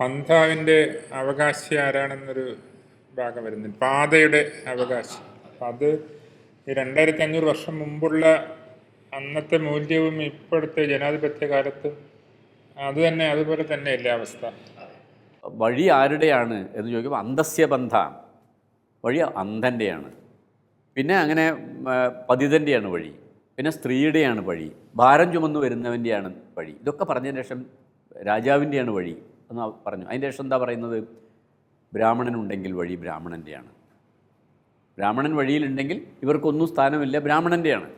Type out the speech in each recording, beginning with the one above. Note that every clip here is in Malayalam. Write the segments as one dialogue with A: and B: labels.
A: പന്ഥാവിന്റെ അവകാശി ആരാണെന്നൊരു ഭാഗം വരുന്നുണ്ട്. പാതയുടെ അവകാശി. അപ്പം അത് രണ്ടായിരത്തി അഞ്ഞൂറ് വർഷം മുമ്പുള്ള അന്നത്തെ മൂല്യവും ഇപ്പോഴത്തെ ജനാധിപത്യ കാലത്തും അത് തന്നെ അതുപോലെ തന്നെയല്ലേ അവസ്ഥ?
B: വഴി ആരുടെയാണ് എന്ന് ചോദിക്കുമ്പോൾ അന്തസ്യ ബന്ധ വഴി അന്ധന്റെയാണ് പിന്നെ അങ്ങനെ പതിതന്റെയാണ് വഴി. പിന്നെ സ്ത്രീയുടെയാണ് വഴി. ഭാരം ചുമന്നു വരുന്നവന്റെയാണ് വഴി. ഇതൊക്കെ പറഞ്ഞതിന് ശേഷം രാജാവിന്റെയാണ് വഴി. എന്ന് പറഞ്ഞു. അതിന്റെ ശേഷം എന്താ പറയുന്നത്? ബ്രാഹ്മണനുണ്ടെങ്കിൽ വഴി ബ്രാഹ്മണന്റെയാണ് ബ്രാഹ്മണൻ വഴിയിലുണ്ടെങ്കിൽ ഇവർക്കൊന്നും സ്ഥാനമില്ല ബ്രാഹ്മണന്റെയാണ്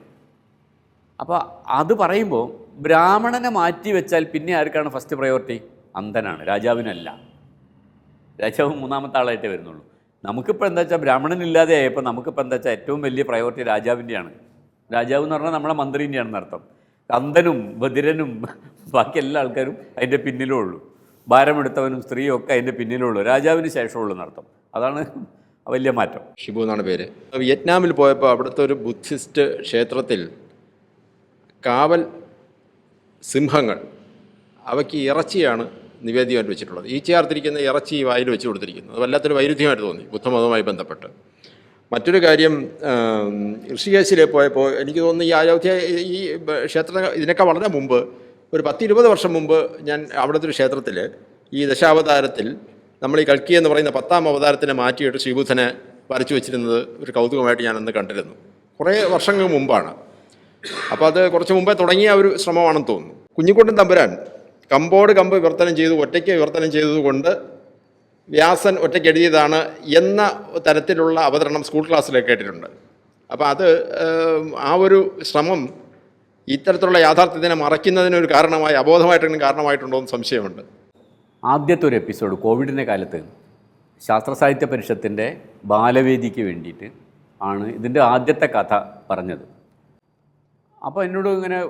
B: അപ്പോൾ അത് പറയുമ്പോൾ ബ്രാഹ്മണനെ മാറ്റി വെച്ചാൽ പിന്നെ ആർക്കാണ് ഫസ്റ്റ് പ്രയോറിറ്റി അന്ധനാണ് രാജാവിനല്ല. രാജാവ് മൂന്നാമത്തെ ആളായിട്ടേ വരുന്നുള്ളൂ. നമുക്കിപ്പോൾ എന്താ വെച്ചാൽ ബ്രാഹ്മണനില്ലാതെ ആയപ്പോൾ നമുക്കിപ്പോൾ എന്താ വെച്ചാൽ ഏറ്റവും വലിയ പ്രയോറിറ്റി രാജാവിന്റെയാണ് രാജാവ് എന്ന് പറഞ്ഞാൽ നമ്മളെ മന്ത്രിന്റെയാണെന്ന് അർത്ഥം അന്ധനും ബധിരനും ബാക്കി എല്ലാ ആൾക്കാരും അതിന്റെ പിന്നിലേ ഉള്ളൂ. ഭാരമെടുത്തവനും സ്ത്രീയും ഒക്കെ അതിന്റെ പിന്നിലുള്ളൂ. രാജാവിന് ശേഷമുള്ളൂ നടത്തം. അതാണ് വലിയ മാറ്റം.
C: ഷിബു എന്നാണ് പേര്. വിയറ്റ്നാമിൽ പോയപ്പോൾ അവിടുത്തെ ഒരു ബുദ്ധിസ്റ്റ് ക്ഷേത്രത്തിൽ കാവൽ സിംഹങ്ങൾ അവയ്ക്ക് ഇറച്ചിയാണ് നിവേദ്യമായിട്ട് വെച്ചിട്ടുള്ളത്. ഈ ചേർത്തിരിക്കുന്ന ഇറച്ചി വായിൽ വെച്ച് കൊടുത്തിരിക്കുന്നത് വല്ലാത്തൊരു വൈരുദ്ധ്യമായിട്ട് തോന്നി ബുദ്ധമതവുമായി ബന്ധപ്പെട്ട്. മറ്റൊരു കാര്യം ഋഷികേശിലെ പോയപ്പോൾ എനിക്ക് തോന്നുന്നു ഈ അയോധ്യ ഈ ക്ഷേത്ര ഇതിനൊക്കെ വളരെ മുമ്പ് ഒരു പത്തിരുപത് വർഷം മുമ്പ് ഞാൻ അവിടുത്തെ ഒരു ക്ഷേത്രത്തിൽ ഈ ദശാവതാരത്തിൽ നമ്മൾ ഈ കൽക്കി എന്ന് പറയുന്ന പത്താം അവതാരത്തിനെ മാറ്റിയിട്ട് ശ്രീബുദ്ധനെ വരച്ചു വെച്ചിരുന്നത് ഒരു കൗതുകമായിട്ട് ഞാൻ അന്ന് കണ്ടിരുന്നു. കുറേ വർഷങ്ങൾ മുമ്പാണ്. അപ്പോൾ അത് കുറച്ച് മുമ്പേ തുടങ്ങിയ ഒരു ശ്രമമാണെന്ന് തോന്നുന്നു. കുഞ്ഞിക്കുട്ടൻ തമ്പുരാൻ കമ്പോട് കമ്പ് വിവർത്തനം ചെയ്തു ഒറ്റയ്ക്ക് വിവർത്തനം ചെയ്തതുകൊണ്ട് വ്യാസൻ ഒറ്റയ്ക്ക് എഴുതിയതാണ് എന്ന തരത്തിലുള്ള അവതരണം സ്കൂൾ ക്ലാസ്സിലൊക്കെ കേട്ടിട്ടുണ്ട്. അപ്പോൾ അത് ആ ഒരു ശ്രമം ഇത്തരത്തിലുള്ള യാഥാർത്ഥ്യത്തിനെ മറയ്ക്കുന്നതിനൊരു കാരണമായി അബോധമായിട്ടെങ്കിലും കാരണമായിട്ടുണ്ടോ എന്ന് സംശയമുണ്ട്.
B: ആദ്യത്തെ ഒരു എപ്പിസോഡ് കോവിഡിന്റെ കാലത്ത് ശാസ്ത്ര സാഹിത്യ പരിഷത്തിന്റെ ബാലവേദിക്ക് വേണ്ടിയിട്ട് ആണ് ഇതിന്റെ ആദ്യത്തെ കഥ പറഞ്ഞത്. അപ്പോൾ എന്നോട് ഇങ്ങനെ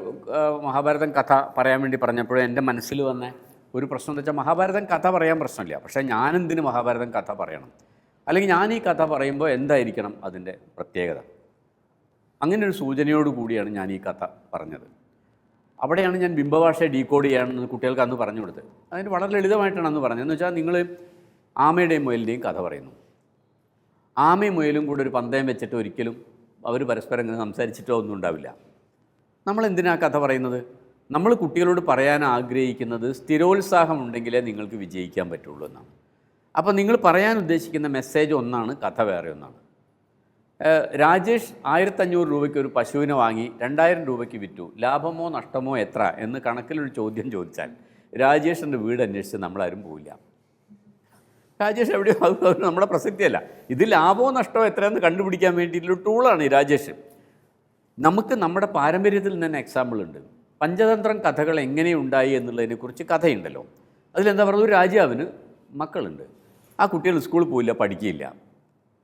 B: മഹാഭാരതം കഥ പറയാൻ വേണ്ടി പറഞ്ഞപ്പോൾ എന്റെ മനസ്സിൽ വന്ന ഒരു പ്രശ്നം എന്ന് വെച്ചാൽ മഹാഭാരതം കഥ പറയാൻ പ്രശ്നമില്ല. പക്ഷേ ഞാനെന്തിന് മഹാഭാരതം കഥ പറയണം? അല്ലെങ്കിൽ ഞാൻ ഈ കഥ പറയുമ്പോൾ എന്തായിരിക്കണം അതിന്റെ പ്രത്യേകത? അങ്ങനെ ഒരു സൂചനയോട് കൂടിയാണ് ഞാൻ ഈ കഥ പറഞ്ഞത്. അവിടെയാണ് ഞാൻ ബിംബഭാഷയെ ഡീകോഡ് ചെയ്യാണെന്ന് കുട്ടികൾക്ക് അന്ന് പറഞ്ഞു കൊടുത്തത്. അതിന് വളരെ ലളിതമായിട്ടാണ് അന്ന് പറഞ്ഞത്. എന്ന് വെച്ചാൽ നിങ്ങൾ ആമയുടെയും മുയലിന്റെയും കഥ പറയുന്നു. ആമയും മുയലും കൂടെ ഒരു പന്തയം വെച്ചിട്ട് ഒരിക്കലും അവർ പരസ്പരം സംസാരിച്ചിട്ടോ ഒന്നും ഉണ്ടാവില്ല. നമ്മൾ എന്തിനാ കഥ പറയുന്നത്? നമ്മൾ കുട്ടികളോട് പറയാൻ ആഗ്രഹിക്കുന്നത് സ്ഥിരോത്സാഹം ഉണ്ടെങ്കിലേ നിങ്ങൾക്ക് വിജയിക്കാൻ പറ്റുള്ളൂ എന്നാണ്. അപ്പോൾ നിങ്ങൾ പറയാൻ ഉദ്ദേശിക്കുന്ന മെസ്സേജ് ഒന്നാണ് കഥ വേറെ ഒന്നാണ്. രാജേഷ് ആയിരത്തഞ്ഞൂറ് രൂപയ്ക്ക് ഒരു പശുവിനെ വാങ്ങി രണ്ടായിരം രൂപയ്ക്ക് വിറ്റു. ലാഭമോ നഷ്ടമോ എത്ര എന്ന് കണക്കിലൊരു ചോദ്യം ചോദിച്ചാൽ രാജേഷിന്റെ വീട് അന്വേഷിച്ച് നമ്മളാരും പോവില്ല. രാജേഷ് എവിടെയോ അത് നമ്മുടെ പ്രസക്തിയല്ല ഇത് ലാഭമോ നഷ്ടമോ എത്രയെന്ന് കണ്ടുപിടിക്കാൻ വേണ്ടിയിട്ടുള്ള ടൂളാണ് ഈ രാജേഷ്. നമുക്ക് നമ്മുടെ പാരമ്പര്യത്തിൽ തന്നെ എക്സാമ്പിൾ ഉണ്ട്. പഞ്ചതന്ത്രം കഥകൾ എങ്ങനെയുണ്ടായി എന്നുള്ളതിനെക്കുറിച്ച് കഥയുണ്ടല്ലോ. അതിലെന്താ പറയുക? ഒരു രാജാവിന് മക്കളുണ്ട്. ആ കുട്ടികൾ സ്കൂളിൽ പോയില്ല പഠിക്കുകയില്ല.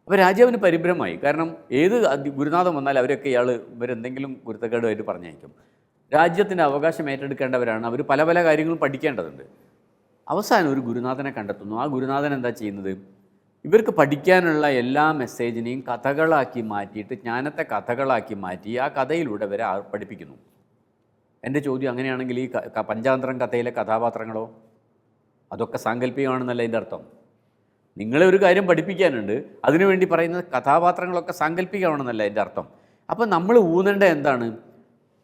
B: അപ്പോൾ രാജാവിന് പരിഭ്രമമായി. കാരണം ഏത് ഗുരുനാഥം വന്നാൽ അവരൊക്കെ ഇയാൾ ഇവരെന്തെങ്കിലും ഗുരുത്തക്കേടുമായിട്ട് പറഞ്ഞയക്കും. രാജ്യത്തിന്റെ അവകാശം ഏറ്റെടുക്കേണ്ടവരാണ്. അവർ പല പല കാര്യങ്ങളും പഠിക്കേണ്ടതുണ്ട്. അവസാനം ഒരു ഗുരുനാഥനെ കണ്ടെത്തുന്നു. ആ ഗുരുനാഥൻ എന്താ ചെയ്യുന്നത്? ഇവർക്ക് പഠിക്കാനുള്ള എല്ലാ മെസ്സേജിനെയും കഥകളാക്കി മാറ്റിയിട്ട് ജ്ഞാനത്തെ കഥകളാക്കി മാറ്റി ആ കഥയിലൂടെ വരെ ആ- പഠിപ്പിക്കുന്നു. എന്റെ ചോദ്യം അങ്ങനെയാണെങ്കിൽ ഈ പഞ്ചാന്തരം കഥയിലെ കഥാപാത്രങ്ങളോ? അതൊക്കെ സാങ്കല്പികമാണെന്നല്ല ഇതിന്റെ അർത്ഥം. നിങ്ങളെ ഒരു കാര്യം പഠിപ്പിക്കാനുണ്ട്. അതിനുവേണ്ടി പറയുന്ന കഥാപാത്രങ്ങളൊക്കെ സാങ്കല്പികമാണെന്നല്ല എന്റെ അർത്ഥം. അപ്പം നമ്മൾ ഊന്നേണ്ട എന്താണ്?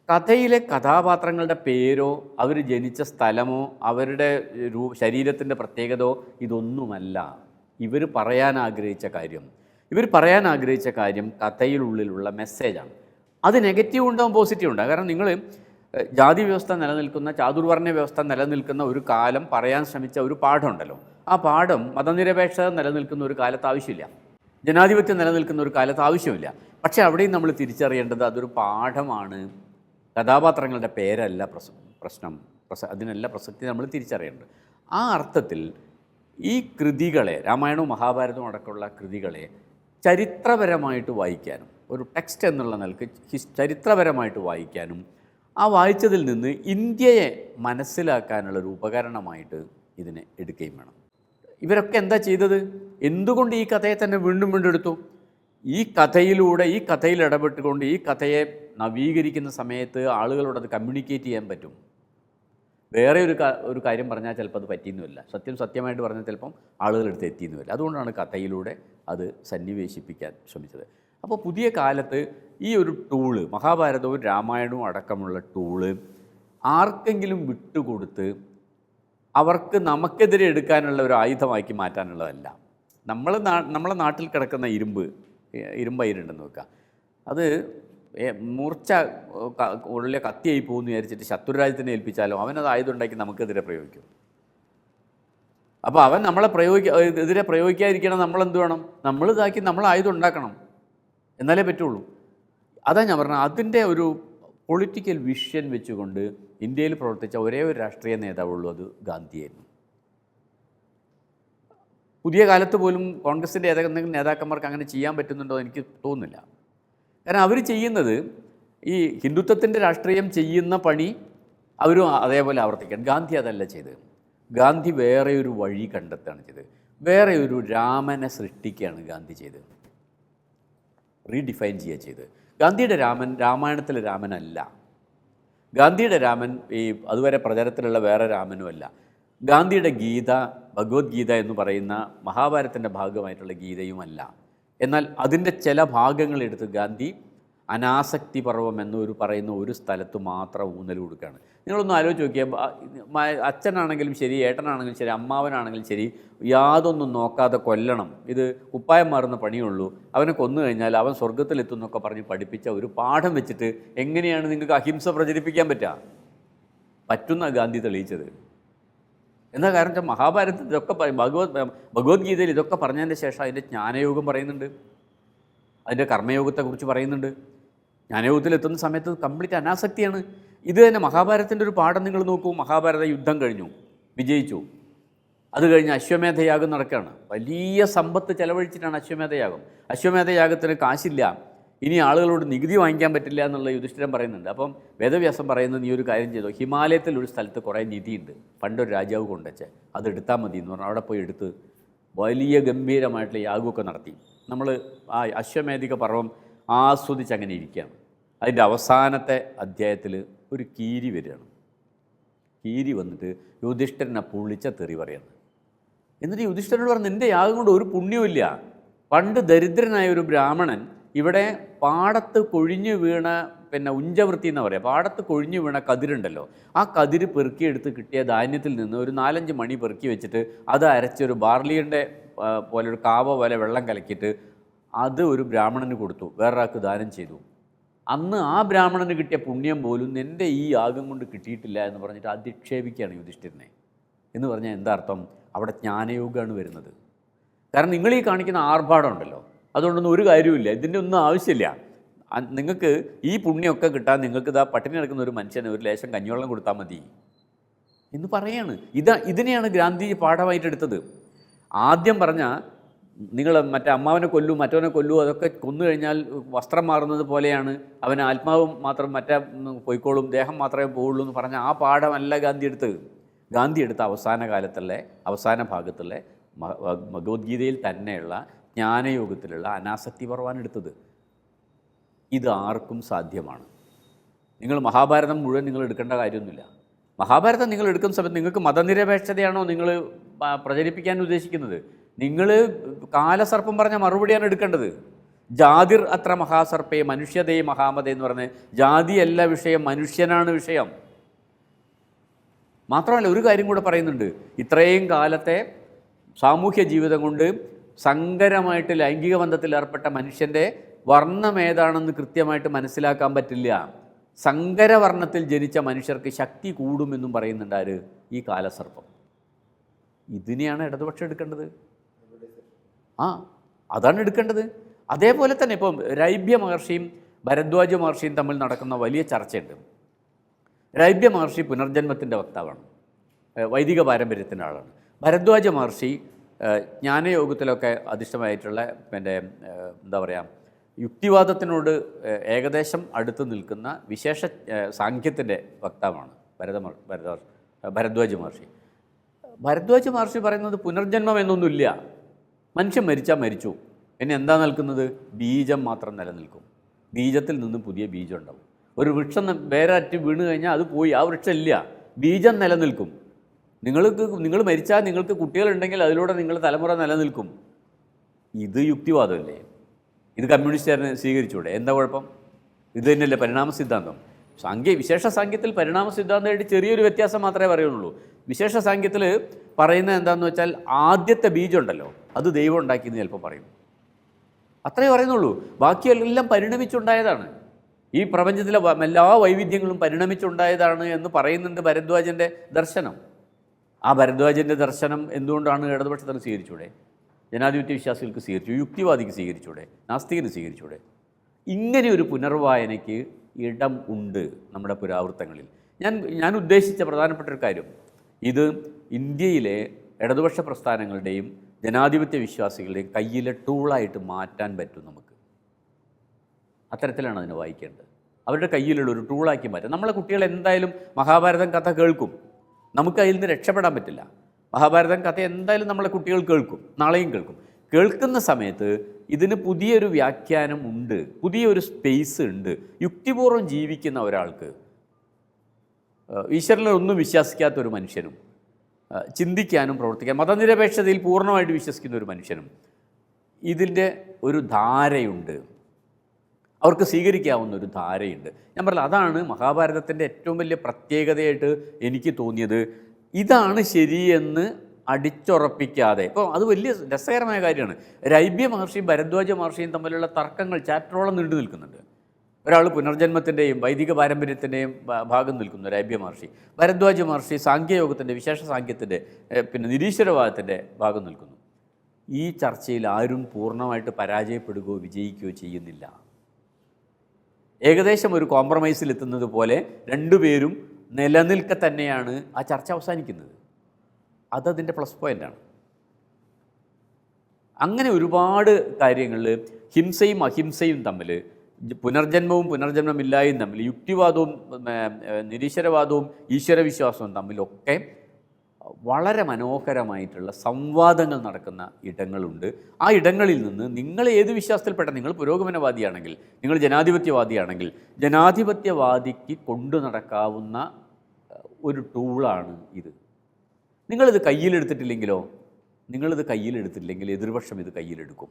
B: കഥയിലെ കഥാപാത്രങ്ങളുടെ പേരോ അവർ ജനിച്ച സ്ഥലമോ അവരുടെ രൂ ശരീരത്തിന്റെ പ്രത്യേകതയോ ഇതൊന്നുമല്ല. ഇവർ പറയാൻ ആഗ്രഹിച്ച കാര്യം. ഇവർ പറയാൻ ആഗ്രഹിച്ച കാര്യം കഥയിലുള്ളിലുള്ള മെസ്സേജാണ് അത് നെഗറ്റീവ് ഉണ്ടാവും പോസിറ്റീവ് ഉണ്ടാവും കാരണം നിങ്ങൾ ജാതി വ്യവസ്ഥ നിലനിൽക്കുന്ന ചാതുർവർണ വ്യവസ്ഥ നിലനിൽക്കുന്ന ഒരു കാലം പറയാൻ ശ്രമിച്ച ഒരു പാഠമുണ്ടല്ലോ. ആ പാഠം മതനിരപേക്ഷത നിലനിൽക്കുന്ന ഒരു കാലത്ത് ആവശ്യമില്ല. ജനാധിപത്യം നിലനിൽക്കുന്ന ഒരു കാലത്ത് ആവശ്യമില്ല. പക്ഷേ അവിടെയും നമ്മൾ തിരിച്ചറിയേണ്ടത് അതൊരു പാഠമാണ്. കഥാപാത്രങ്ങളുടെ പേരല്ല പ്രസ പ്രശ്നം. പ്രസ അതിനല്ല പ്രസക്തി നമ്മൾ തിരിച്ചറിയേണ്ടത്. ആ അർത്ഥത്തിൽ ഈ കൃതികളെ രാമായണവും മഹാഭാരതവും അടക്കമുള്ള കൃതികളെ ചരിത്രപരമായിട്ട് വായിക്കാനും ഒരു ടെക്സ്റ്റ് എന്നുള്ള നിലയ്ക്ക് ചരിത്രപരമായിട്ട് വായിക്കാനും ആ വായിച്ചതിൽ നിന്ന് ഇന്ത്യയെ മനസ്സിലാക്കാനുള്ള ഒരു ഉപകരണമായിട്ട് ഇതിനെ എടുക്കുകയും വേണം. ഇവരൊക്കെ എന്താ ചെയ്തത്? എന്തുകൊണ്ട് ഈ കഥയെ തന്നെ വീണ്ടും വീണ്ടും എടുത്തു? ഈ കഥയിലൂടെ ഈ കഥയിൽ ഇടപെട്ടുകൊണ്ട് ഈ കഥയെ നവീകരിക്കുന്ന സമയത്ത് ആളുകളോട് അത് കമ്മ്യൂണിക്കേറ്റ് ചെയ്യാൻ പറ്റും? വേറെ ഒരു ഒരു കാര്യം പറഞ്ഞാൽ ചിലപ്പോൾ അത് പറ്റിയെന്നുമില്ല. സത്യം സത്യമായിട്ട് പറഞ്ഞാൽ ചിലപ്പം ആളുകളെടുത്ത് എത്തിയെന്നുമില്ല. അതുകൊണ്ടാണ് കഥയിലൂടെ അത് സന്നിവേശിപ്പിക്കാൻ ശ്രമിച്ചത്. അപ്പോൾ പുതിയ കാലത്ത് ഈ ഒരു ടൂൾ മഹാഭാരതവും രാമായണവും അടക്കമുള്ള ടൂൾ ആർക്കെങ്കിലും വിട്ടുകൊടുത്ത് അവർക്ക് നമുക്കെതിരെ എടുക്കാനുള്ള ഒരു ആയുധമാക്കി മാറ്റാനുള്ളതല്ല. നമ്മൾ നമ്മളെ നാട്ടിൽ കിടക്കുന്ന ഇരുമ്പ് ഇരുമ്പയിരുണ്ടെന്ന് വെക്കുക അത് മൂർച്ച ഉള്ളിലെ കത്തിയായി പോകുമെന്ന് വിചാരിച്ചിട്ട് ശത്രുരാജ്യത്തിനെ ഏൽപ്പിച്ചാലോ അവനത് ആയുധം ഉണ്ടാക്കി നമുക്കെതിരെ പ്രയോഗിക്കും. അപ്പോൾ അവൻ നമ്മളെ പ്രയോഗിക്ക എതിരെ പ്രയോഗിക്കാതിരിക്കണം നമ്മളെന്ത് വേണം? നമ്മൾ ഇതാക്കി നമ്മൾ ആയുധം ഉണ്ടാക്കണം. എന്നാലേ പറ്റുള്ളൂ. അതാ ഞാൻ പറഞ്ഞത് അതിന്റെ ഒരു പൊളിറ്റിക്കൽ വിഷൻ വെച്ചുകൊണ്ട് ഇന്ത്യയിൽ പ്രവർത്തിച്ച ഒരേ ഒരു രാഷ്ട്രീയ നേതാവുള്ളൂ അത് ഗാന്ധിയായിരുന്നു. പുതിയ കാലത്ത് പോലും കോൺഗ്രസിന്റെ ഏതെങ്കിലും നേതാക്കന്മാർക്ക് അങ്ങനെ ചെയ്യാൻ പറ്റുന്നുണ്ടോ എനിക്ക് തോന്നുന്നില്ല. കാരണം അവർ ചെയ്യുന്നത് ഈ ഹിന്ദുത്വത്തിന്റെ രാഷ്ട്രീയം ചെയ്യുന്ന പണി അവരും അതേപോലെ ആവർത്തിക്കണം. ഗാന്ധി അതല്ല ചെയ്തത്. ഗാന്ധി വേറെ ഒരു വഴി കണ്ടെത്തുകയാണ് ചെയ്തത്. വേറെ ഒരു രാമനെ സൃഷ്ടിക്കുകയാണ് ഗാന്ധി ചെയ്തത്. റീഡിഫൈൻ ചെയ്യുക ചെയ്ത് ഗാന്ധിയുടെ രാമൻ രാമായണത്തിലെ രാമനല്ല. ഗാന്ധിയുടെ രാമൻ ഈ അതുവരെ പ്രചാരത്തിലുള്ള വേറെ രാമനുമല്ല. ഗാന്ധിയുടെ ഗീത ഭഗവത്ഗീത എന്ന് പറയുന്ന മഹാഭാരതത്തിന്റെ ഭാഗമായിട്ടുള്ള ഗീതയുമല്ല. എന്നാൽ അതിന്റെ ചില ഭാഗങ്ങളെടുത്ത് ഗാന്ധി അനാസക്തി പർവം എന്നൊരു പറയുന്ന ഒരു സ്ഥലത്ത് മാത്രം ഊന്നൽ കൊടുക്കുകയാണ്. നിങ്ങളൊന്ന് ആലോചിച്ച് നോക്കിയാൽ അച്ഛനാണെങ്കിലും ശരി ഏട്ടനാണെങ്കിലും ശരി അമ്മാവനാണെങ്കിലും ശരി യാതൊന്നും നോക്കാതെ കൊല്ലണം. ഇത് കുപ്പായം മാറുന്ന പണിയുള്ളൂ. അവനെ കൊന്നു കഴിഞ്ഞാൽ അവൻ സ്വർഗത്തിലെത്തും എന്നൊക്കെ പറഞ്ഞ് പഠിപ്പിച്ച ഒരു പാഠം വെച്ചിട്ട് എങ്ങനെയാണ് നിങ്ങൾക്ക് അഹിംസ പ്രചരിപ്പിക്കാൻ പറ്റുക പറ്റുന്ന ഗാന്ധി തെളിയിച്ചത്. എന്താ കാരണം വെച്ചാൽ മഹാഭാരതത്തിൽ ഇതൊക്കെ ഭഗവത് ഭഗവത്ഗീതയിൽ ഇതൊക്കെ പറഞ്ഞതിന്റെ ശേഷം അതിന്റെ ജ്ഞാനയോഗം പറയുന്നുണ്ട്. അതിന്റെ കർമ്മയോഗത്തെക്കുറിച്ച് പറയുന്നുണ്ട്. ജ്ഞാനയോഗത്തിൽ എത്തുന്ന സമയത്ത് കംപ്ലീറ്റ് അനാസക്തിയാണ്. ഇത് തന്നെ മഹാഭാരതത്തിന്റെ ഒരു പാഠം നിങ്ങൾ നോക്കൂ. മഹാഭാരത യുദ്ധം കഴിഞ്ഞു. വിജയിച്ചു. അത് കഴിഞ്ഞ് അശ്വമേധയാഗം നടക്കുകയാണ്. വലിയ സമ്പത്ത് ചെലവഴിച്ചിട്ടാണ് അശ്വമേധയാഗം. അശ്വമേധയാഗത്തിന് കാശില്ല. ഇനി ആളുകളോട് നികുതി വാങ്ങിക്കാൻ പറ്റില്ല എന്നുള്ള യുധിഷ്ഠിരം പറയുന്നുണ്ട്. അപ്പം വേദവ്യാസം പറയുന്നത് നീ ഒരു കാര്യം ചെയ്തോ? ഹിമാലയത്തിൽ ഒരു സ്ഥലത്ത് കുറേ നിധിയുണ്ട്. പണ്ടൊരു രാജാവ് കൊണ്ടുവച്ച് അത് എടുത്താൽ മതി എന്ന് പറഞ്ഞാൽ അവിടെ പോയി എടുത്ത് വലിയ ഗംഭീരമായിട്ടുള്ള യാഗമൊക്കെ നടത്തി. നമ്മൾ ആ അശ്വമേധിക പർവം ആസ്വദിച്ച് അങ്ങനെ ഇരിക്കുകയാണ് അതിന്റെ അവസാനത്തെ അധ്യായത്തിൽ ഒരു കീരി വരികയാണ്. കീരി വന്നിട്ട് യുധിഷ്ഠിരനെ പുള്ളിച്ച തെറി പറയുന്നത് എന്നിട്ട് യുധിഷ്ഠരനോട് പറഞ്ഞു നിന്റെ യാഗം കൊണ്ട് ഒരു പുണ്യമില്ല പണ്ട് ദരിദ്രനായ ഒരു ബ്രാഹ്മണൻ ഇവിടെ പാടത്ത് കൊഴിഞ്ഞു വീണ പിന്നെ ഉഞ്ചവൃത്തി എന്ന് പറയാം പാടത്ത് കൊഴിഞ്ഞു വീണ കതിരുണ്ടല്ലോ. ആ കതിര് പെറുക്കിയെടുത്ത് കിട്ടിയ ധാന്യത്തിൽ നിന്ന് ഒരു നാലഞ്ച് മണി പെറുക്കി വെച്ചിട്ട് അത് അരച്ചൊരു ബാർലിയുടെ പോലെ ഒരു കാവ പോലെ വെള്ളം കലക്കിയിട്ട് അത് ഒരു ബ്രാഹ്മണന് കൊടുത്തു വേറൊരാൾക്ക് ദാനം ചെയ്തു. അന്ന് ആ ബ്രാഹ്മണന് കിട്ടിയ പുണ്യം പോലും എന്റെ ഈ യാഗം കൊണ്ട് കിട്ടിയിട്ടില്ല എന്ന് പറഞ്ഞിട്ട് അധിക്ഷേപിക്കുകയാണ് യുധിഷ്ഠിരനെ. എന്ന് പറഞ്ഞാൽ എന്താ അർത്ഥം? അവിടെ ജ്ഞാനയോഗമാണ് വരുന്നത്. കാരണം നിങ്ങൾ ഈ കാണിക്കുന്ന ആർഭാടം ഉണ്ടല്ലോ അതുകൊണ്ടൊന്നും ഒരു കാര്യമില്ല ഇതിന്റെ ഒന്നും ആവശ്യമില്ല. നിങ്ങൾക്ക് ഈ പുണ്യമൊക്കെ കിട്ടാൻ നിങ്ങൾക്ക് ഇതാ പട്ടിണി കിടക്കുന്ന ഒരു മനുഷ്യന് ഒരു ലേശം കഞ്ഞിവെള്ളം കൊടുത്താൽ മതി. എന്ന് പറയാണ്. ഇതാ ഇതിനെയാണ് പാഠമായിട്ട് എടുത്തത്. ആദ്യം പറഞ്ഞ നിങ്ങൾ മറ്റേ അമ്മാവനെ കൊല്ലും മറ്റവനെ കൊല്ലും അതൊക്കെ കൊന്നു കഴിഞ്ഞാൽ വസ്ത്രം മാറുന്നത് പോലെയാണ്. അവന് ആത്മാവും മാത്രം മറ്റേ പോയിക്കോളും ദേഹം മാത്രമേ പോവുള്ളൂ എന്ന് പറഞ്ഞ ആ പാഠമല്ല ഗാന്ധി എടുത്തത്. ഗാന്ധി എടുത്ത അവസാന കാലത്തുള്ള അവസാന ഭാഗത്തുള്ള ഭഗവത്ഗീതയിൽ തന്നെയുള്ള ജ്ഞാനയോഗത്തിലുള്ള അനാസക്തി പറവാൻ എടുത്തത്. ഇത് ആർക്കും സാധ്യമാണ്. നിങ്ങൾ മഹാഭാരതം മുഴുവൻ നിങ്ങൾ എടുക്കേണ്ട കാര്യമൊന്നുമില്ല. മഹാഭാരതം നിങ്ങൾ എടുക്കുന്ന സമയത്ത് നിങ്ങൾക്ക് മതനിരപേക്ഷതയാണോ നിങ്ങൾ പ്രചരിപ്പിക്കാൻ ഉദ്ദേശിക്കുന്നത്? നിങ്ങൾ കാലസർപ്പം പറഞ്ഞ മറുപടിയാണ് എടുക്കേണ്ടത്. ജാതിർ അത്ര മഹാസർപ്പേ മനുഷ്യതേ മഹാമതേ എന്ന് പറഞ്ഞ് ജാതിയല്ല വിഷയം മനുഷ്യനാണ് വിഷയം. മാത്രമല്ല ഒരു കാര്യം കൂടെ പറയുന്നുണ്ട്. ഇത്രയും കാലത്തെ സാമൂഹ്യ ജീവിതം കൊണ്ട് സങ്കരമായിട്ട് ലൈംഗിക ബന്ധത്തിൽ ഏർപ്പെട്ട മനുഷ്യന്റെ വർണം ഏതാണെന്ന് കൃത്യമായിട്ട് മനസ്സിലാക്കാൻ പറ്റില്ല. സങ്കരവർണത്തിൽ ജനിച്ച മനുഷ്യർക്ക് ശക്തി കൂടുമെന്നും പറയുന്നുണ്ട് ആര്? ഈ കാലസർപ്പം. ഇതിനെയാണ് ഇടതുപക്ഷം എടുക്കേണ്ടത്. ആ അതാണ് എടുക്കേണ്ടത്. അതേപോലെ തന്നെ ഇപ്പം രൈബ്യ മഹർഷിയും ഭരദ്വാജ മഹർഷിയും തമ്മിൽ നടക്കുന്ന വലിയ ചർച്ചയുണ്ട്. രൈബ്യ മഹർഷി പുനർജന്മത്തിന്റെ വക്താവാണ്. വൈദിക പാരമ്പര്യത്തിന്റെ ആളാണ്. ഭരദ്വാജ മഹർഷി ജ്ഞാനയോഗത്തിലൊക്കെ അധിഷ്ഠമായിട്ടുള്ള പിന്നെ എന്താ പറയുക യുക്തിവാദത്തിനോട് ഏകദേശം അടുത്ത് നിൽക്കുന്ന വിശേഷ സാഖ്യത്തിന്റെ വക്താവാണ് ഭരത ഭരദ്വാജ ഭരദ്വാജ മഹർഷി. ഭരദ്വാജ മഹർഷി പറയുന്നത് പുനർജന്മം എന്നൊന്നുമില്ല. മനുഷ്യൻ മരിച്ചാൽ മരിച്ചു. പിന്നെ എന്താ നിൽക്കുന്നത് ബീജം മാത്രം നിലനിൽക്കും. ബീജത്തിൽ നിന്ന് പുതിയ ബീജം ഉണ്ടാവും. ഒരു വൃക്ഷം ന- വേറെ അറ്റ് വീണ് കഴിഞ്ഞാൽ അത് പോയി ആ വൃക്ഷം ഇല്ല. ബീജം നിലനിൽക്കും. നിങ്ങൾക്ക് നിങ്ങൾ മരിച്ചാൽ നിങ്ങൾക്ക് കുട്ടികളുണ്ടെങ്കിൽ അതിലൂടെ നിങ്ങളുടെ തലമുറ നിലനിൽക്കും. ഇത് യുക്തിവാദമല്ലേ? ഇത് കമ്മ്യൂണിസ്റ്റുകാരന് സ്വീകരിച്ചൂടെ? എന്താ കുഴപ്പം? ഇത് തന്നെയല്ലേ പരിണാമ സിദ്ധാന്തം? സാങ്കേ വിശേഷ സാങ്കേത്തിൽ പരിണാമ സിദ്ധാന്തമായിട്ട് ചെറിയൊരു വ്യത്യാസം മാത്രമേ പറയുള്ളൂ. വിശേഷ സാങ്കേത്തിൽ പറയുന്നത് എന്താണെന്ന് വെച്ചാൽ ആദ്യത്തെ ബീജം ഉണ്ടല്ലോ. അത് ദൈവം ഉണ്ടാക്കിയെന്ന് ചിലപ്പോൾ പറയും. അത്രേ പറയുന്നുള്ളൂ. ബാക്കിയെല്ലാം പരിണമിച്ചുണ്ടായതാണ്. ഈ പ്രപഞ്ചത്തിലെ എല്ലാ വൈവിധ്യങ്ങളും പരിണമിച്ചുണ്ടായതാണ് എന്ന് പറയുന്നുണ്ട് ഭരദ്വാജന്റെ ദർശനം. ആ ഭരദ്വാജന്റെ ദർശനം എന്തുകൊണ്ടാണ് ഇടതുപക്ഷത്തിന് സ്വീകരിച്ചൂടെ? ജനാധിപത്യ വിശ്വാസികൾക്ക് സ്വീകരിച്ചു യുക്തിവാദിക്ക് സ്വീകരിച്ചൂടെ നാസ്തികന് സ്വീകരിച്ചൂടെ? ഇങ്ങനെ ഒരു പുനർവായനയ്ക്ക് ഇടം ഉണ്ട് നമ്മുടെ പുരാവൃത്തങ്ങളിൽ. ഞാൻ ഞാൻ ഉദ്ദേശിച്ച പ്രധാനപ്പെട്ട ഒരു കാര്യം. ഇത് ഇന്ത്യയിലെ ഇടതുപക്ഷ പ്രസ്ഥാനങ്ങളുടെയും ജനാധിപത്യ വിശ്വാസികളുടെയും കയ്യിലെ ടൂളായിട്ട് മാറ്റാൻ പറ്റും നമുക്ക്. അത്തരത്തിലാണ് അതിനെ വായിക്കേണ്ടത്. അവരുടെ കയ്യിലുള്ള ഒരു ടൂളാക്കി മാറ്റാം. നമ്മളെ കുട്ടികൾ എന്തായാലും മഹാഭാരതം കഥ കേൾക്കും. നമുക്ക് അതിൽ നിന്ന് രക്ഷപ്പെടാൻ പറ്റില്ല. മഹാഭാരതം കഥ എന്തായാലും നമ്മളെ കുട്ടികൾ കേൾക്കും. നാളെയും കേൾക്കും. കേൾക്കുന്ന സമയത്ത് ഇതിന് പുതിയൊരു വ്യാഖ്യാനം ഉണ്ട്. പുതിയൊരു സ്പേസ് ഉണ്ട്. യുക്തിപൂർവം ജീവിക്കുന്ന ഒരാൾക്ക് ഈശ്വരനെ ഒന്നും വിശ്വസിക്കാത്ത ഒരു മനുഷ്യനും ചിന്തിക്കാനും പ്രവർത്തിക്കാൻ മതനിരപേക്ഷതയിൽ പൂർണമായിട്ട് വിശ്വസിക്കുന്ന ഒരു മനുഷ്യനും ഇതിന്റെ ഒരു ധാരയുണ്ട്. അവർക്ക് സ്വീകരിക്കാവുന്ന ഒരു ധാരയുണ്ട്. ഞാൻ പറഞ്ഞില്ല അതാണ് മഹാഭാരതത്തിന്റെ ഏറ്റവും വലിയ പ്രത്യേകതയായിട്ട് എനിക്ക് തോന്നിയത്. ഇതാണ് ശരിയെന്ന് അടിച്ചുറപ്പിക്കാതെ ഇപ്പോൾ അത് വലിയ രസകരമായ കാര്യമാണ്. രൈബ്യ മഹർഷിയും ഭരദ്വാജ മഹർഷിയും തമ്മിലുള്ള തർക്കങ്ങൾ ചാപ്റ്ററോളം നീണ്ടു നിൽക്കുന്നുണ്ട്. ഒരാൾ പുനർജന്മത്തിന്റെയും വൈദിക പാരമ്പര്യത്തിന്റെയും ഭാഗം നിൽക്കുന്നു രൈബ്യ മഹർഷി. ഭരദ്വാജ മഹർഷി സാഖ്യയോഗത്തിന്റെ വിശേഷ സാഖ്യത്തിന്റെ പിന്നെ നിരീശ്വരവാദത്തിന്റെ ഭാഗം നിൽക്കുന്നു. ഈ ചർച്ചയിൽ ആരും പൂർണമായിട്ട് പരാജയപ്പെടുകയോ വിജയിക്കുകയോ ചെയ്യുന്നില്ല. ഏകദേശം ഒരു കോംപ്രമൈസിൽ എത്തുന്നത് പോലെ രണ്ടുപേരും നിലനിൽക്കെ തന്നെയാണ് ആ ചർച്ച അവസാനിക്കുന്നത്. അതതിന്റെ പ്ലസ് പോയിന്റാണ് അങ്ങനെ ഒരുപാട് കാര്യങ്ങളിൽ ഹിംസയും അഹിംസയും തമ്മിൽ പുനർജന്മവും പുനർജന്മമില്ലായും തമ്മിൽ യുക്തിവാദവും നിരീശ്വരവാദവും ഈശ്വരവിശ്വാസവും തമ്മിലൊക്കെ വളരെ മനോഹരമായിട്ടുള്ള സംവാദങ്ങൾ നടക്കുന്ന ഇടങ്ങളുണ്ട്. ആ ഇടങ്ങളിൽ നിന്ന് നിങ്ങൾ ഏത് വിശ്വാസത്തിൽപ്പെട്ട നിങ്ങൾ പുരോഗമനവാദിയാണെങ്കിൽ നിങ്ങൾ ജനാധിപത്യവാദിയാണെങ്കിൽ ജനാധിപത്യവാദിക്ക് കൊണ്ടു നടക്കാവുന്ന ഒരു ടൂളാണ് ഇത്. നിങ്ങളിത് കയ്യിലെടുത്തിട്ടില്ലെങ്കിലോ നിങ്ങളിത് കയ്യിലെടുത്തില്ലെങ്കിൽ എതിർപക്ഷം ഇത് കയ്യിലെടുക്കും.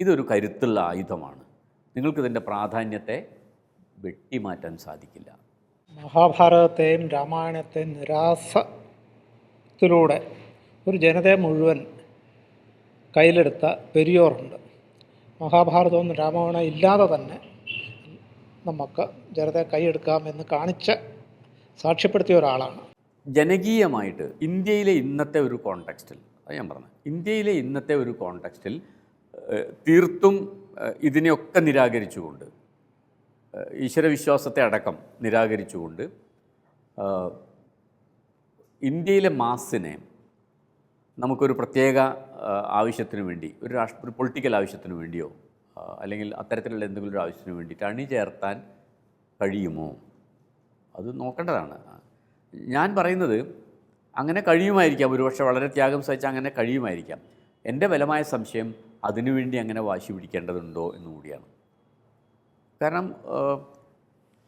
B: ഇതൊരു കരുത്തുള്ള ആയുധമാണ്. നിങ്ങൾക്കിതിന്റെ പ്രാധാന്യത്തെ വെട്ടിമാറ്റാൻ സാധിക്കില്ല.
D: മഹാഭാരതത്തെയും രാമായണത്തെയും നിരാസത്തിലൂടെ ഒരു ജനതയെ മുഴുവൻ കയ്യിലെടുത്ത പെരിയോറുണ്ട്. മഹാഭാരതവും രാമായണം ഇല്ലാതെ തന്നെ നമുക്ക് ജനതയെ കൈയെടുക്കാമെന്ന് കാണിച്ച സാക്ഷ്യപ്പെടുത്തിയ ഒരാളാണ്.
B: ജനകീയമായിട്ട് ഇന്ത്യയിലെ ഇന്നത്തെ ഒരു കോണ്ടെക്സ്റ്റിൽ അത് ഞാൻ പറഞ്ഞു ഇന്ത്യയിലെ ഇന്നത്തെ ഒരു കോണ്ടെക്സ്റ്റിൽ തീർത്തും ഇതിനെയൊക്കെ നിരാകരിച്ചുകൊണ്ട് ഈശ്വരവിശ്വാസത്തെ അടക്കം നിരാകരിച്ചുകൊണ്ട് ഇന്ത്യയിലെ മാസിനെ നമുക്കൊരു പ്രത്യേക ആവശ്യത്തിന് വേണ്ടി ഒരു രാഷ്ട്ര ഒരു പൊളിറ്റിക്കൽ ആവശ്യത്തിന് വേണ്ടിയോ അല്ലെങ്കിൽ അത്തരത്തിലുള്ള എന്തെങ്കിലും ഒരു ആവശ്യത്തിന് വേണ്ടിയിട്ട് അണിചേർത്താൻ കഴിയുമോ? അത് നോക്കേണ്ടതാണ്. ഞാൻ പറയുന്നത് അങ്ങനെ കഴിയുമായിരിക്കാം. ഒരുപക്ഷെ വളരെ ത്യാഗം സഹിച്ച് അങ്ങനെ കഴിയുമായിരിക്കാം. എന്റെ ബലമായ സംശയം അതിനുവേണ്ടി അങ്ങനെ വാശി പിടിക്കേണ്ടതുണ്ടോ എന്ന് കൂടിയാണ്. കാരണം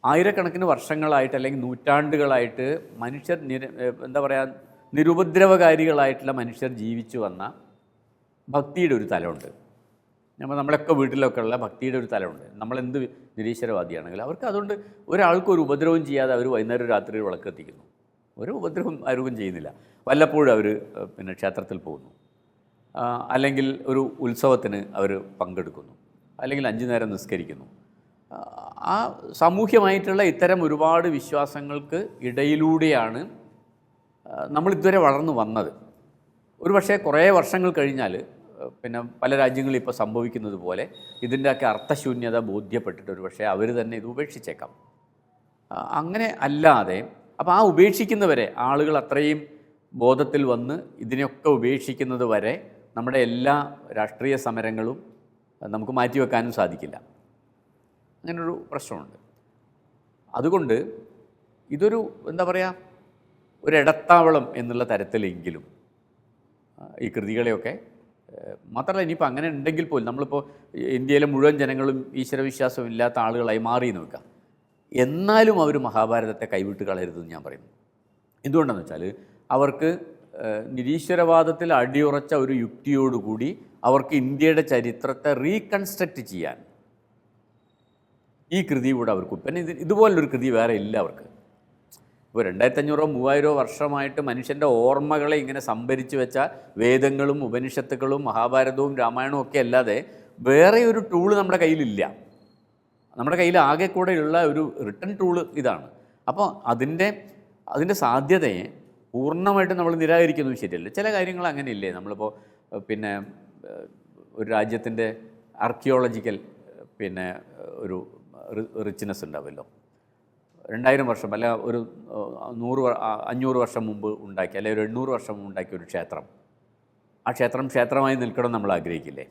B: ആയിരക്കണക്കിന് വർഷങ്ങളായിട്ട് അല്ലെങ്കിൽ നൂറ്റാണ്ടുകളായിട്ട് മനുഷ്യർ നിര എന്താ പറയുക നിരുപദ്രവകാരികളായിട്ടുള്ള മനുഷ്യർ ജീവിച്ചു വന്ന ഭക്തിയുടെ ഒരു തലമുണ്ട്. നമ്മൾ നമ്മളൊക്കെ വീട്ടിലൊക്കെ ഉള്ള ഭക്തിയുടെ ഒരു തലമുണ്ട്. നമ്മളെന്ത് നിരീശ്വരവാദിയാണെങ്കിലും അവർക്ക് അതുകൊണ്ട് ഒരാൾക്കും ഒരു ഉപദ്രവം ചെയ്യാതെ അവർ വൈകുന്നേരം രാത്രി വിളക്ക് എത്തിക്കുന്നു ഒരു ഉപദ്രവം ആരും ചെയ്യുന്നില്ല. വല്ലപ്പോഴും അവർ പിന്നെ ക്ഷേത്രത്തിൽ പോകുന്നു. അല്ലെങ്കിൽ ഒരു ഉത്സവത്തിന് അവർ പങ്കെടുക്കുന്നു അല്ലെങ്കിൽ അഞ്ചു നേരം നിസ്കരിക്കുന്നു. ആ, സാമൂഹ്യമായിട്ടുള്ള ഇത്തരം ഒരുപാട് വിശ്വാസങ്ങൾക്ക് ഇടയിലൂടെയാണ് നമ്മൾ ഇതുവരെ വളർന്നു വന്നത്. ഒരു പക്ഷേ കുറേ വർഷങ്ങൾ കഴിഞ്ഞാൽ പിന്നെ പല രാജ്യങ്ങളിൽ ഇപ്പോൾ സംഭവിക്കുന്നത് പോലെ ഇതിന്റെയൊക്കെ അർത്ഥശൂന്യത ബോധ്യപ്പെട്ടിട്ട് ഒരു പക്ഷേ അവർ തന്നെ ഇത് ഉപേക്ഷിച്ചേക്കാം. അങ്ങനെ അല്ലാതെ അപ്പോൾ ആ ഉപേക്ഷിക്കുന്നവരെ ആളുകൾ അത്രയും ബോധത്തിൽ വന്ന് ഇതിനെയൊക്കെ ഉപേക്ഷിക്കുന്നത് വരെ നമ്മുടെ എല്ലാ രാഷ്ട്രീയ സമരങ്ങളും നമുക്ക് മാറ്റിവെക്കാനും സാധിക്കില്ല. അങ്ങനൊരു പ്രശ്നമുണ്ട്. അതുകൊണ്ട് ഇതൊരു എന്താ പറയുക ഒരു ഇടത്താവളം എന്നുള്ള തരത്തിലെങ്കിലും ഈ കൃതികളെയൊക്കെ മാത്രമല്ല ഇനിയിപ്പോൾ അങ്ങനെ ഉണ്ടെങ്കിൽ പോലും നമ്മളിപ്പോൾ ഇന്ത്യയിലെ മുഴുവൻ ജനങ്ങളും ഈശ്വരവിശ്വാസം ഇല്ലാത്ത ആളുകളായി മാറി എന്ന് വെക്കാം. എന്നാലും അവർ മഹാഭാരതത്തെ കൈവിട്ട് കളയരുതെന്ന് ഞാൻ പറയുന്നു. എന്തുകൊണ്ടെന്ന് വെച്ചാൽ അവർക്ക് നിരീശ്വരവാദത്തിൽ അടിയുറച്ച ഒരു യുക്തിയോടുകൂടി അവർക്ക് ഇന്ത്യയുടെ ചരിത്രത്തെ റീകൺസ്ട്രക്റ്റ് ചെയ്യാൻ ഈ കൃതി കൂടെ അവർക്ക് പിന്നെ ഇത് ഇതുപോലൊരു കൃതി വേറെ ഇല്ല അവർക്ക്. ഇപ്പോൾ രണ്ടായിരത്തി അഞ്ഞൂറോ മൂവായിരോ വർഷമായിട്ട് മനുഷ്യന്റെ ഓർമ്മകളെ ഇങ്ങനെ സംഭരിച്ചു വെച്ച വേദങ്ങളും ഉപനിഷത്തുക്കളും മഹാഭാരതവും രാമായണവും ഒക്കെ അല്ലാതെ വേറെ ഒരു ടൂൾ നമ്മുടെ കയ്യിലില്ല. നമ്മുടെ കയ്യിൽ ആകെ കൂടെയുള്ള ഒരു റിട്ടേൺ ടൂൾ ഇതാണ്. അപ്പോൾ അതിന്റെ അതിന്റെ സാധ്യതയെ പൂർണമായിട്ട് നമ്മൾ നിരാകരിക്കുന്നത് ശരിയല്ല. ചില കാര്യങ്ങൾ അങ്ങനെ ഇല്ലേ നമ്മളിപ്പോൾ പിന്നെ ഒരു രാജ്യത്തിന്റെ ആർക്കിയോളജിക്കൽ പിന്നെ ഒരു റിച്ച്നെസ് ഉണ്ടാവുമല്ലോ രണ്ടായിരം വർഷം അല്ല ഒരു നൂറ് അഞ്ഞൂറ് വർഷം മുമ്പ് ഉണ്ടാക്കി അല്ലെങ്കിൽ ഒരു എണ്ണൂറ് വർഷം മുമ്പ് ഉണ്ടാക്കിയ ഒരു ക്ഷേത്രം. ആ ക്ഷേത്രം ക്ഷേത്രമായി നിൽക്കണം നമ്മൾ ആഗ്രഹിക്കില്ലേ?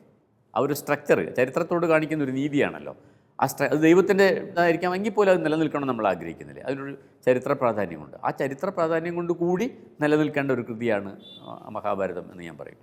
B: ആ ഒരു സ്ട്രക്ചർ ചരിത്രത്തോട് കാണിക്കുന്ന ഒരു നീതിയാണല്ലോ ആ സ്ട്ര അത് ദൈവത്തിന്റെ ഇതായിരിക്കാം എങ്കിൽ പോലും അത് നിലനിൽക്കണം നമ്മൾ ആഗ്രഹിക്കുന്നില്ലേ? അതിനൊരു ചരിത്ര പ്രാധാന്യമുണ്ട്. ആ ചരിത്ര പ്രാധാന്യം കൊണ്ട് കൂടി നിലനിൽക്കേണ്ട ഒരു കൃതിയാണ് മഹാഭാരതം എന്ന് ഞാൻ പറയും.